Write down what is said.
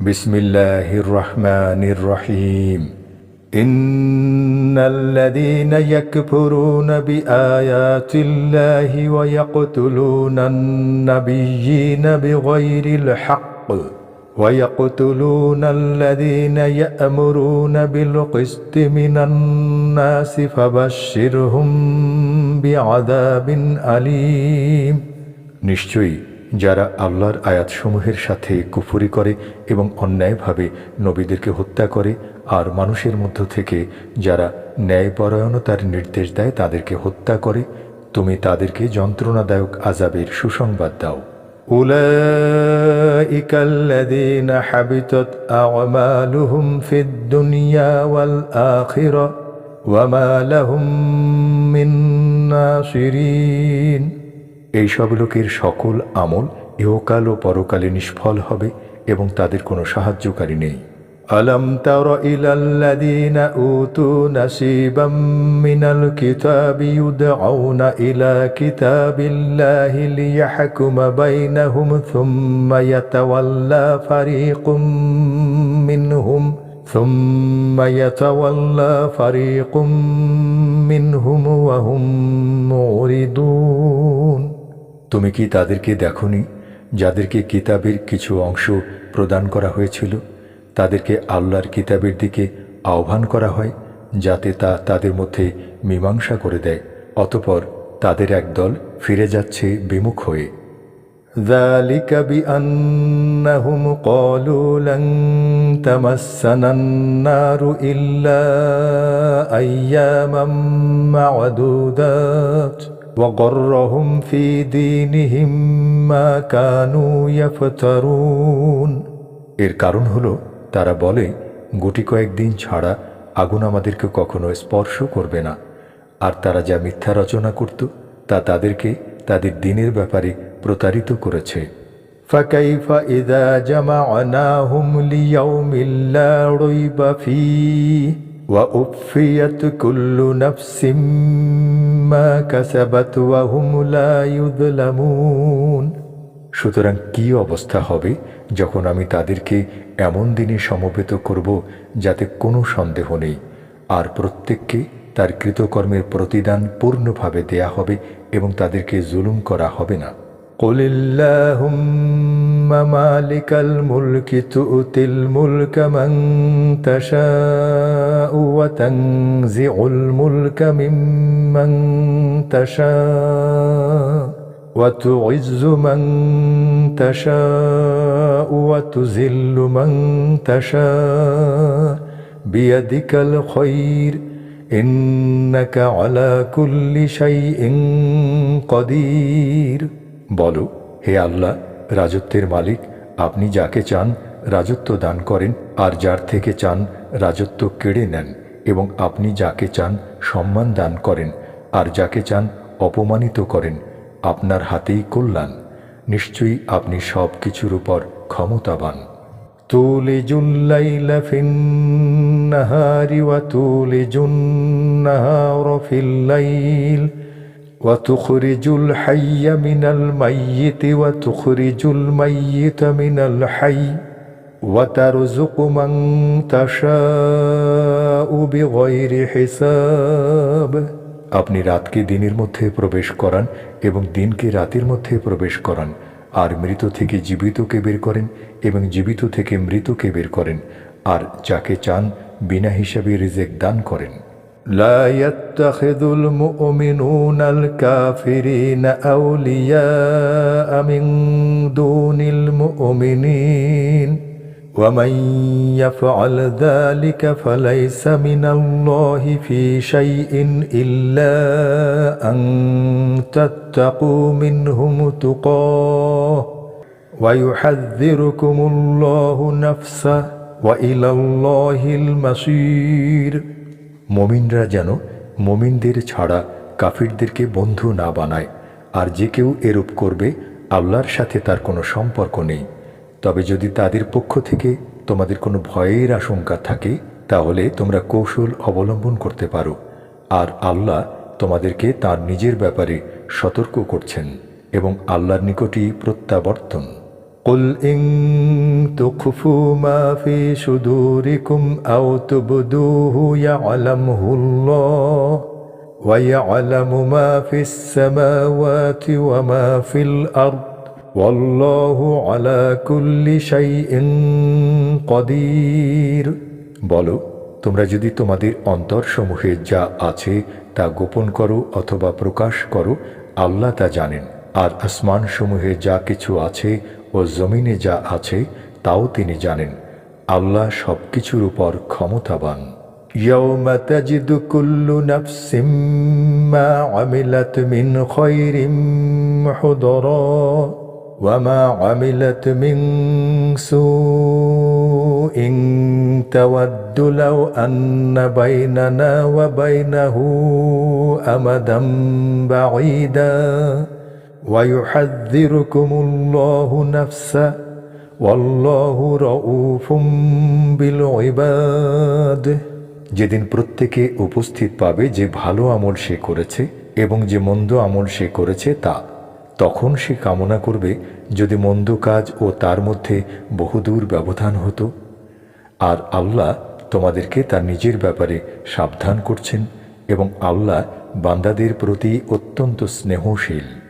بسم الله الرحمن الرحيم إن الذين يكفرون بآيات الله ويقتلون النبيين بغير الحق ويقتلون الذين يأمرون بالقسط من الناس فبشرهم بعذاب أليم نشتوي যারা আল্লাহর আয়াতসমূহের সাথে কুফরি করে এবং অন্যায়ভাবে নবীদেরকে হত্যা করে আর মানুষের মধ্য থেকে যারা ন্যায়পরায়ণতার নির্দেশ দেয় তাদেরকে হত্যা করে তুমি তাদেরকে যন্ত্রণাদায়ক আজাবের সুসংবাদ দাও أولئك الذين حبطت أعمالهم في الدنيا والآخرة وما لهم من ناصرين এই সব লোকের সকল আমল ইহকাল ও পরকালে নিষ্ফল হবে এবং তাদের কোনো সাহায্যকারী নেই ألم تر إلى الذين أوتوا نصيبا من الكتاب يدعون إلى كتاب الله ليحكم بينهم ثم يتولى فريق منهم ثم يتولى فريق منهم وهم معرضون তুমি কি তাদেরকে দেখনি যাদেরকে কিতাবের কিছু অংশ প্রদান করা হয়েছিল তাদেরকে আল্লাহর কিতাবের দিকে আহ্বান করা হয় যাতে তা তাদের মধ্যে মীমাংসা করে দেয় অতপর তাদের একদল ফিরে যাচ্ছে বিমুখ হয়ে ذلك بأنهم قالوا لن تمسنا النار إلا أياما معدودات وغرهم في دينهم ما كانوا يفترون এর কারণ হলো তারা বলে গুটি কয়েকদিন ছাড়া আগুন আমাদেরকে কখনো স্পর্শ করবে না আর তারা যা মিথ্যা রচনা করত তা তাদেরকে তাদের দিনের ব্যাপারে প্রতারিত করেছে فكيف إذا جمعناهم ليوم لا ريب فيه وأوفيت كل نفس ما كسبت وهم لا يظلمون সুতরাং কি অবস্থা হবে যখন আমি তাদেরকে এমন দিনে সমবেত করব যাতে কোনো সন্দেহ নেই আর প্রত্যেককে তার কৃতকর্মের প্রতিদান পূর্ণভাবে দেয়া হবে এবং তাদেরকে জুলুম করা হবে না قل اللهم مالك الملك تؤتي الملك من تشاء وتنزع الملك ممن تشاء وتعز من تشاء وتذل من تشاء بيدك الخير إنك على كل شيء قدير বলো হে আল্লাহ রাজত্বের মালিক আপনি যাকে চান রাজত্ব দান করেন আর যার থেকে চান রাজত্ব কেড়ে নেন এবং আপনি যাকে চান সম্মান দান করেন আর যাকে চান অপমানিত করেন আপনার হাতেই কল্যাণ নিশ্চয়ই আপনি সব কিছুর উপর ক্ষমতাবান تولج الليل في النهار وتولج النهار في الليل وتخرج الحي من الميت وتخرج الميت من الحي وترزق من تشاء بغير حساب আপনি রাতকে দিনের মধ্যে প্রবেশ করান এবং দিনকে রাতের মধ্যে প্রবেশ করান আর মৃত থেকে জীবিতকে বের করেন এবং জীবিত থেকে মৃতকে বের করেন আর যাকে চান বিনা হিসাবে রিজেক দান করেন لا يتخذ المؤمنون الكافرين أولياء من دون المؤمنين ومن يفعل ذلك فليس من الله في شيء إلا أن تتقوا منهم تقاه ويحذركم الله نفسه وإلى الله المصير মমিনরা যেন মমিনদের ছাড়া কাফিরদেরকে বন্ধু না বানায় আর যে কেউ এরূপ করবে আল্লাহর সাথে তার কোনো সম্পর্ক নেই তবে যদি তাদের পক্ষ থেকে তোমাদের কোনো ভয়ের আশঙ্কা থাকে তাহলে তোমরা কৌশল অবলম্বন করতে পারো আর আল্লাহ তোমাদেরকে তার নিজের ব্যাপারে সতর্ক করছেন এবং আল্লাহর নিকটই প্রত্যাবর্তন قل إن تخفوا ما في صدوركم أو تبدوه يعلمه الله ويعلم ما في السماوات وما في الأرض والله على كل شيء قدير বলো তোমরা যদি তোমাদের অন্তরসমূহে যা আছে তা গোপন করো অথবা প্রকাশ করো আল্লাহ তা জানেন আর আসমানসমূহে যা কিছু আছে ও জমিনে যা আছে তাও তিনি জানেন আল্লাহ সব কিছুর উপর ক্ষমতাবান يوم تجد كل نفس ما عملت من خير محضرا وما عملت من سوء تود لو أن بيننا وبينه أمدا بعيدا ويحذركم الله نفسه والله رؤوف بالعباد যেদিন প্রত্যেকে উপস্থিত পাবে যে ভালো আমল সে করেছে এবং যে মন্দ আমল সে করেছে তা তখন সে কামনা করবে যদি মন্দ কাজ ও তার মধ্যে বহুদূর ব্যবধান হতো। আর আল্লাহ তোমাদেরকে তার নিজের ব্যাপারে সাবধান করছেন এবং আল্লাহ বান্দাদের প্রতি অত্যন্ত স্নেহশীল।